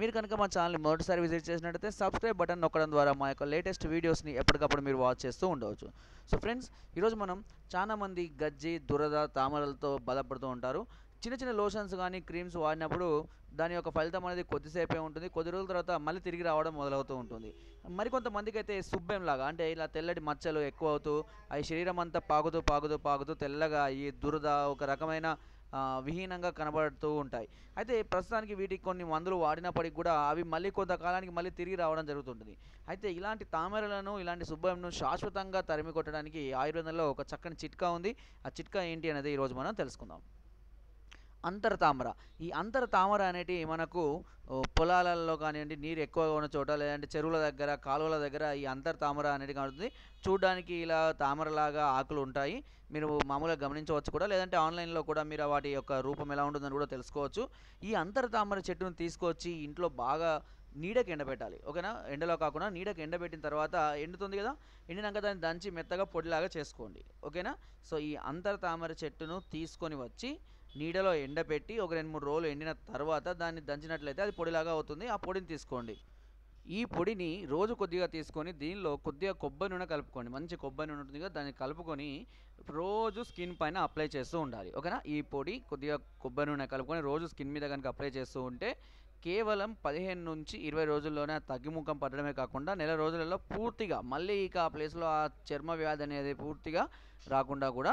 మీరు కనుక మా ఛానల్ని మొదటిసారి విజిట్ చేసినట్టయితే సబ్స్క్రైబ్ బటన్ నొక్కడం ద్వారా మా యొక్క లేటెస్ట్ వీడియోస్ని ఎప్పటికప్పుడు మీరు వాచ్ చేస్తూ ఉండవచ్చు. సో ఫ్రెండ్స్ ఈరోజు మనం చాలామంది గజ్జి దురద తామరలతో బాధపడుతూ ఉంటారు. చిన్న చిన్న లోషన్స్ కానీ క్రీమ్స్ వాడినప్పుడు దాని యొక్క ఫలితం అనేది కొద్దిసేపే ఉంటుంది. కొద్ది రోజుల తర్వాత మళ్ళీ తిరిగి రావడం మొదలవుతూ ఉంటుంది. మరికొంతమందికి అయితే సుబ్బెం లాగా అంటే ఇలా తెల్లటి మచ్చలు ఎక్కువ అవుతూ అవి శరీరం అంతా పాకుతూ పాకుతూ పాగుతూ తెల్లగా ఈ దురద ఒక రకమైన విహీనంగా కనబడుతూ ఉంటాయి. అయితే ప్రస్తుతానికి వీటికి కొన్ని మందులు వాడినప్పటికి కూడా అవి మళ్ళీ కొంతకాలానికి మళ్ళీ తిరిగి రావడం జరుగుతుంటుంది. అయితే ఇలాంటి తామరలను ఇలాంటి శుభ్రంను శాశ్వతంగా తరిమి కొట్టడానికి ఆయుర్వేదంలో ఒక చక్కని చిట్కా ఉంది. ఆ చిట్కా ఏంటి అనేది ఈరోజు మనం తెలుసుకుందాం. అంతర తామర ఈ అంతర తామర అనేటి మనకు పొలాలలో కానివ్వండి నీరు ఎక్కువగా ఉన్న చోట లేదంటే చెరువుల దగ్గర కాలువల దగ్గర ఈ అంతర తామర అనేది కలుగుతుంది చూడడానికి ఇలా తామరలాగా ఆకులు ఉంటాయి. మీరు మామూలుగా గమనించవచ్చు కూడా. లేదంటే ఆన్లైన్లో కూడా మీరు వాటి యొక్క రూపం ఎలా ఉంటుందని కూడా తెలుసుకోవచ్చు. ఈ అంతర తామర చెట్టును తీసుకొచ్చి ఇంట్లో బాగా నీడకి ఎండబెట్టాలి. ఓకేనా? ఎండలో కాకుండా నీడకి ఎండబెట్టిన తర్వాత ఎండుతుంది కదా? ఎండినాక దాన్ని దంచి మెత్తగా పొడిలాగా చేసుకోండి. ఓకేనా? సో ఈ అంతర తామర చెట్టును తీసుకొని వచ్చి నీడలో ఎండబెట్టి ఒక రెండు మూడు రోజులు ఎండిన తర్వాత దాన్ని దంచినట్లయితే అది పొడిలాగా అవుతుంది. ఆ పొడిని తీసుకోండి. ఈ పొడిని రోజు కొద్దిగా తీసుకొని దీనిలో కొద్దిగా కొబ్బరి నూనె కలుపుకోండి. మంచి కొబ్బరి నూనె ఉంటుంది కదా దాన్ని కలుపుకొని రోజు స్కిన్ పైన అప్లై చేస్తూ ఉండాలి. ఓకేనా? ఈ పొడి కొద్దిగా కొబ్బరి నూనె కలుపుకొని రోజు స్కిన్ మీద కనుక అప్లై చేస్తూ ఉంటే కేవలం పదిహేను నుంచి ఇరవై రోజుల్లోనే తగ్గిముఖం పడడమే కాకుండా నెల రోజులలో పూర్తిగా మళ్ళీ ఇక ఆ ప్లేస్లో ఆ చర్మ వ్యాధి అనేది పూర్తిగా రాకుండా కూడా